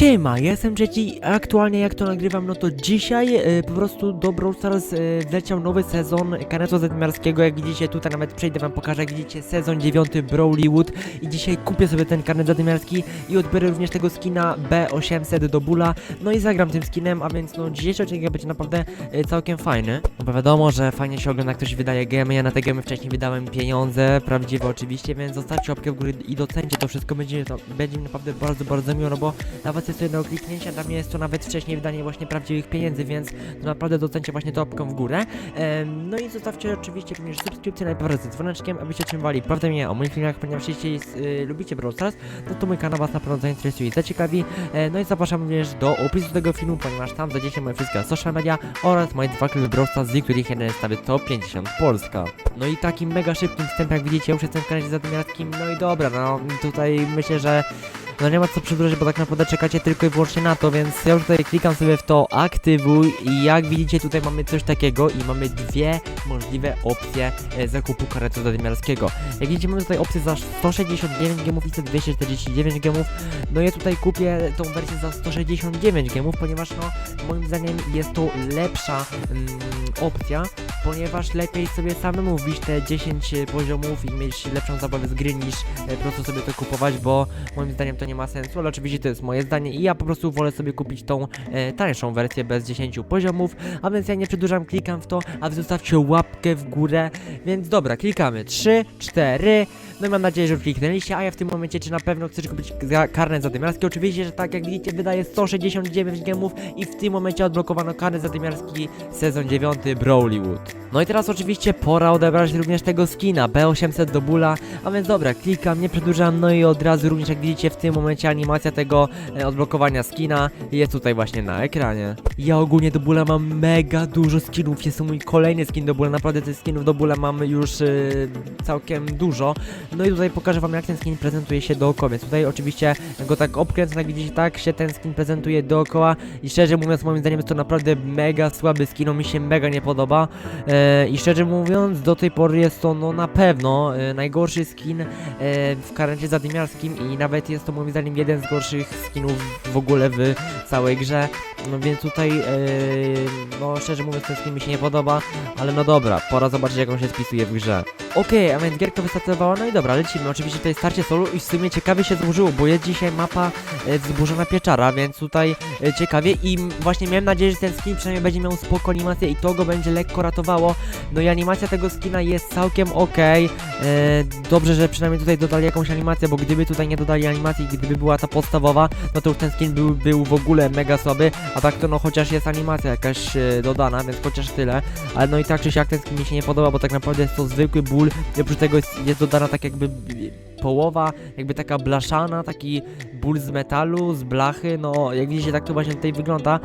Siema, ja jestem trzeci, aktualnie jak to nagrywam, no to dzisiaj e, po prostu do Brawl Stars e, nowy sezon Kaneto Zetmiarskiego, jak widzicie tutaj nawet przejdę wam pokażę, jak widzicie sezon 9 Brawlywood i dzisiaj kupię sobie ten karnet zadymiarski i odbiorę również tego skina B800 do Bula, no i zagram tym skinem, a więc no dzisiejszy odcinek będzie naprawdę e, całkiem fajny, no bo wiadomo, że fajnie się ogląda, ktoś wydaje gemy, ja na te gemy wcześniej wydałem pieniądze, prawdziwe oczywiście, więc zostawcie łapkę w górę i docencie to wszystko, będzie, to, będzie mi naprawdę bardzo, bardzo miło, no bo nawet jest to jedno kliknięcie, dla mnie jest to nawet wcześniej wydanie właśnie prawdziwych pieniędzy, więc to naprawdę docencie właśnie to łapką w górę. No i zostawcie oczywiście również subskrypcję najpierw z dzwoneczkiem, abyście otrzymywali prawdę mnie o moich filmach, ponieważ jeśli y, lubicie Brawl Stars, no to mój kanał was na pewno zainteresuje i zaciekawi. E, no i zapraszam również do opisu tego filmu, ponieważ tam znajdziecie moje wszystkie social media oraz moje dwa kluby Brawl Stars, z których jeden nawet top 50 Polska. No i takim mega szybkim wstępem, jak widzicie, już jestem w kanale zadymiarskim, no i dobra, no tutaj myślę, że no nie ma co przedłużać, bo tak naprawdę czekacie tylko i wyłącznie na to, więc ja już tutaj klikam sobie w to aktywuj i jak widzicie tutaj mamy coś takiego i mamy dwie możliwe opcje e, zakupu karetu zadymiarskiego. Jak widzicie mamy tutaj opcję za 169 gemów i za 249 gemów, no ja tutaj kupię tą wersję za 169 gemów, ponieważ no moim zdaniem jest to lepsza mm, opcja, ponieważ lepiej sobie samemu wbić te 10 poziomów i mieć lepszą zabawę z gry niż e, po prostu sobie to kupować, bo moim zdaniem to nie ma sensu, ale oczywiście to jest moje zdanie i ja po prostu wolę sobie kupić tą e, tańszą wersję bez 10 poziomów, a więc ja nie przedłużam, klikam w to, a wy zostawcie łapkę w górę, więc dobra, klikamy. 3, 4, no i mam nadzieję, że kliknęliście, a ja w tym momencie, czy na pewno chcesz kupić karnet zadymiarski? Oczywiście, że tak, jak widzicie, wydaje 169 gemów i w tym momencie odblokowano karnet zadymiarski sezon 9 Brawlywood. No i teraz oczywiście pora odebrać również tego skina B800 do bula, a więc dobra, klikam, nie przedłużam, no i od razu również jak widzicie w tym momencie animacja tego e, odblokowania skina jest tutaj właśnie na ekranie. Ja ogólnie do bula mam mega dużo skinów, jest to mój kolejny skin do bula, naprawdę tych skinów do bula mamy już e, całkiem dużo. No i tutaj pokażę wam jak ten skin prezentuje się dookoła, więc tutaj oczywiście go tak obkręcę, jak widzicie tak się ten skin prezentuje dookoła i szczerze mówiąc moim zdaniem jest to naprawdę mega słaby skin, on mi się mega nie podoba e, i szczerze mówiąc do tej pory jest to no na pewno e, najgorszy skin e, w karencie zadymiarskim i nawet jest to moim zdaniem jeden z gorszych skinów w ogóle w całej grze, no więc tutaj e, no szczerze mówiąc ten skin mi się nie podoba, ale no dobra, pora zobaczyć jak on się spisuje w grze. Okej, a więc gierka wystartowała, no i dobra, lecimy. Oczywiście tutaj starcie solo i w sumie ciekawie się złożyło, bo jest dzisiaj mapa e, wzburzona pieczara, więc tutaj e, ciekawie i m- właśnie miałem nadzieję, że ten skin przynajmniej będzie miał spoko animację i to go będzie lekko ratowało. No i animacja tego skina jest całkiem okej. E, Dobrze, że przynajmniej tutaj dodali jakąś animację, bo gdyby tutaj nie dodali animacji, gdyby była ta podstawowa, no to już ten skin był, był w ogóle mega słaby, a tak to no chociaż jest animacja jakaś e, dodana, więc chociaż tyle. Ale no i tak czy siak ten skin mi się nie podoba, bo tak naprawdę jest to zwykły ból i oprócz tego jest, jest dodana tak jakby połowa, jakby taka blaszana, taki ból z metalu, z blachy, no jak widzicie tak to właśnie tutaj wygląda.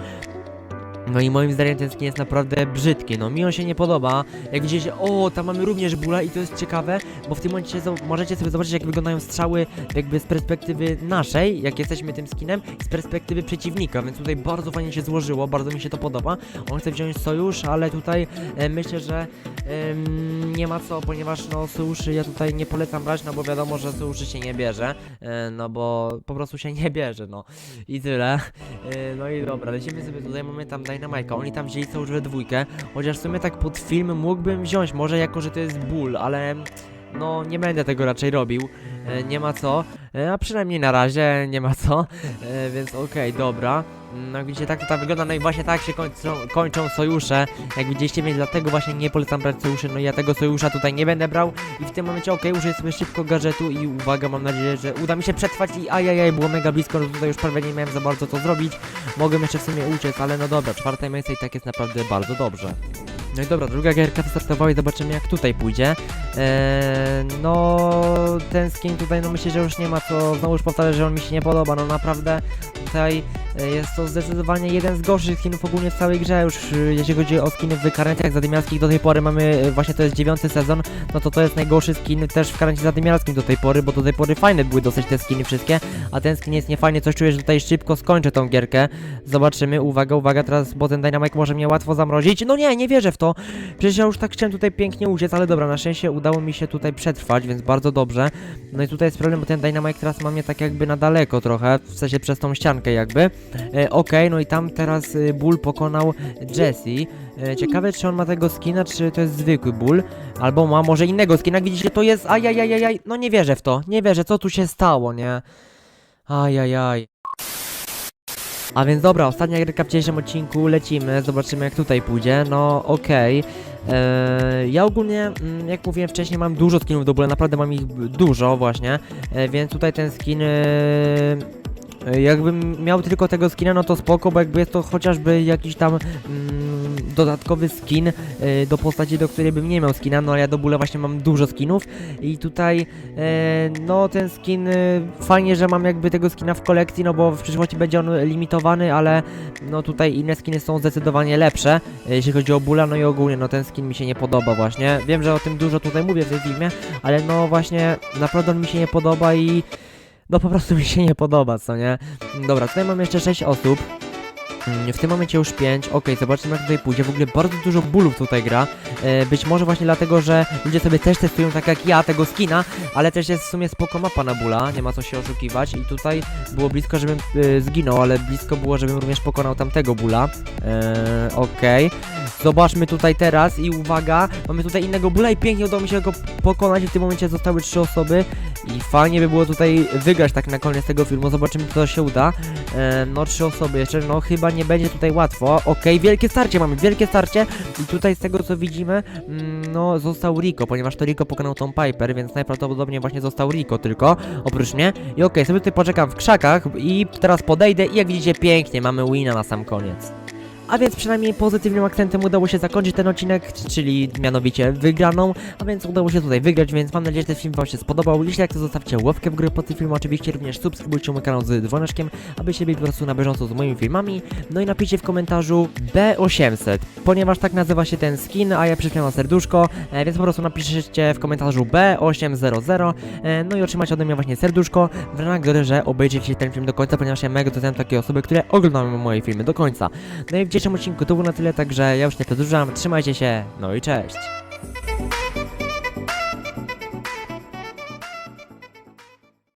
No i moim zdaniem ten skin jest naprawdę brzydki, no mi on się nie podoba. Jak widzicie, o, tam mamy również bóla i to jest ciekawe, bo w tym momencie możecie sobie zobaczyć jak wyglądają strzały jakby z perspektywy naszej, jak jesteśmy tym skinem, z perspektywy przeciwnika, więc tutaj bardzo fajnie się złożyło, bardzo mi się to podoba. On chce wziąć sojusz, ale tutaj e, myślę, że em, nie ma co, ponieważ no sojuszy ja tutaj nie polecam brać, no bo wiadomo, że sojuszy się nie bierze, e, no bo po prostu się nie bierze, no i tyle. E, no i dobra, lecimy sobie tutaj, mamy tam Dynamite'a, oni tam wzięli sojusz we dwójkę, chociaż w sumie tak pod film mógłbym wziąć, może jako, że to jest ból, ale no nie będę tego raczej robił, e, nie ma co, e, a przynajmniej na razie nie ma co, e, więc okej, dobra. No widzicie, tak to tam wygląda, no i właśnie tak się kończą, kończą sojusze, jak widzieliście, więc dlatego właśnie nie polecam brać sojuszy, no ja tego sojusza tutaj nie będę brał. I w tym momencie okej, użyję sobie szybko gadżetu i uwaga, mam nadzieję, że uda mi się przetrwać. I ajajaj, było mega blisko, no tutaj już prawie nie miałem za bardzo co zrobić, mogłem jeszcze w sumie uciec, ale no dobra, czwarte miejsce i tak jest naprawdę bardzo dobrze. No i dobra, druga gierka wystartowała i zobaczymy jak tutaj pójdzie. Eee, no ten skin tutaj, no myślę, że już nie ma co, znowu już powtarzać, że on mi się nie podoba, no naprawdę tutaj E, Jest to zdecydowanie jeden z gorszych skinów ogólnie w całej grze, już e, jeśli chodzi o skiny w karnetach zadymiarskich do tej pory mamy, e, właśnie to jest dziewiąty sezon, no to to jest najgorszy skin też w karnecie zadymiarskim do tej pory, bo do tej pory fajne były dosyć te skiny wszystkie, a ten skin jest niefajny, coś czuję, że tutaj szybko skończę tą gierkę. Zobaczymy, uwaga, uwaga, teraz, bo ten Dynamite może mnie łatwo zamrozić. No nie, nie wierzę w to. Przecież ja już tak chciałem tutaj pięknie uciec, ale dobra, na szczęście udało mi się tutaj przetrwać, więc bardzo dobrze. No i tutaj jest problem, bo ten Dynamite teraz ma mnie tak jakby na daleko trochę, w sensie przez tą ściankę jakby. E, Okej, no i tam teraz y, Bull pokonał Jesse. E, ciekawe, czy on ma tego skina, czy to jest zwykły Bull, albo ma może innego skina, jak widzicie, to jest ajajajajaj, no nie wierzę w to, nie wierzę, co tu się stało, nie? Ajajaj. A więc dobra, ostatnia gierka w dzisiejszym odcinku, lecimy, zobaczymy jak tutaj pójdzie, no okej. Eee, ja ogólnie, mm, jak mówiłem wcześniej, mam dużo skinów do ogóle, naprawdę mam ich dużo właśnie, e, więc tutaj ten skin... E, Jakbym miał tylko tego skina, no to spoko, bo jakby jest to chociażby jakiś tam mm, dodatkowy skin e, do postaci, do której bym nie miał skina, no ale ja do bóle właśnie mam dużo skinów. I tutaj e, no ten skin, e, fajnie, że mam jakby tego skina w kolekcji, no bo w przyszłości będzie on limitowany, ale no tutaj inne skiny są zdecydowanie lepsze, jeśli chodzi o bóla, no i ogólnie no ten skin mi się nie podoba właśnie, wiem, że o tym dużo tutaj mówię w tej filmie, ale no właśnie naprawdę on mi się nie podoba i no po prostu mi się nie podoba, co nie? Dobra, tutaj mam jeszcze 6 osób. Mm, W tym momencie już 5. Okej, zobaczymy jak tutaj pójdzie. W ogóle bardzo dużo bólów tutaj gra. E, być może właśnie dlatego, że ludzie sobie też testują tak jak ja tego skina, ale też jest w sumie spoko mapa na bóla, nie ma co się oszukiwać. I tutaj było blisko, żebym e, zginął, ale blisko było, żebym również pokonał tamtego bóla. E, Okej. Zobaczmy tutaj teraz i uwaga, mamy tutaj innego bóla i pięknie udało mi się go pokonać w tym momencie zostały trzy osoby i fajnie by było tutaj wygrać tak na koniec tego filmu, zobaczymy czy to się uda. E, no trzy osoby jeszcze, no chyba nie będzie tutaj łatwo. Okej, wielkie starcie mamy, wielkie starcie i tutaj z tego co widzimy, mm, no został Rico, ponieważ to Rico pokonał tą Piper, więc najprawdopodobniej właśnie został Rico tylko, oprócz mnie. I okej, sobie tutaj poczekam w krzakach i teraz podejdę i jak widzicie pięknie, mamy wina na sam koniec. A więc przynajmniej pozytywnym akcentem udało się zakończyć ten odcinek, czyli mianowicie wygraną, a więc udało się tutaj wygrać, więc mam nadzieję, że ten film wam się spodobał. Jeśli tak, to zostawcie łapkę w górę pod tym filmem, oczywiście również subskrybujcie mój kanał z dzwoneczkiem, abyście byli po prostu na bieżąco z moimi filmami. No i napiszcie w komentarzu B800, ponieważ tak nazywa się ten skin, a ja przyśpiewam serduszko, e, więc po prostu napiszcie w komentarzu B800, e, no i otrzymacie ode mnie właśnie serduszko, w nagrodę, że obejrzycie ten film do końca, ponieważ ja mega doceniam takie osoby, które oglądają moje filmy do końca. No i dzisiejszym odcinku to było na tyle, także ja już nie przedłużam, trzymajcie się, no i cześć!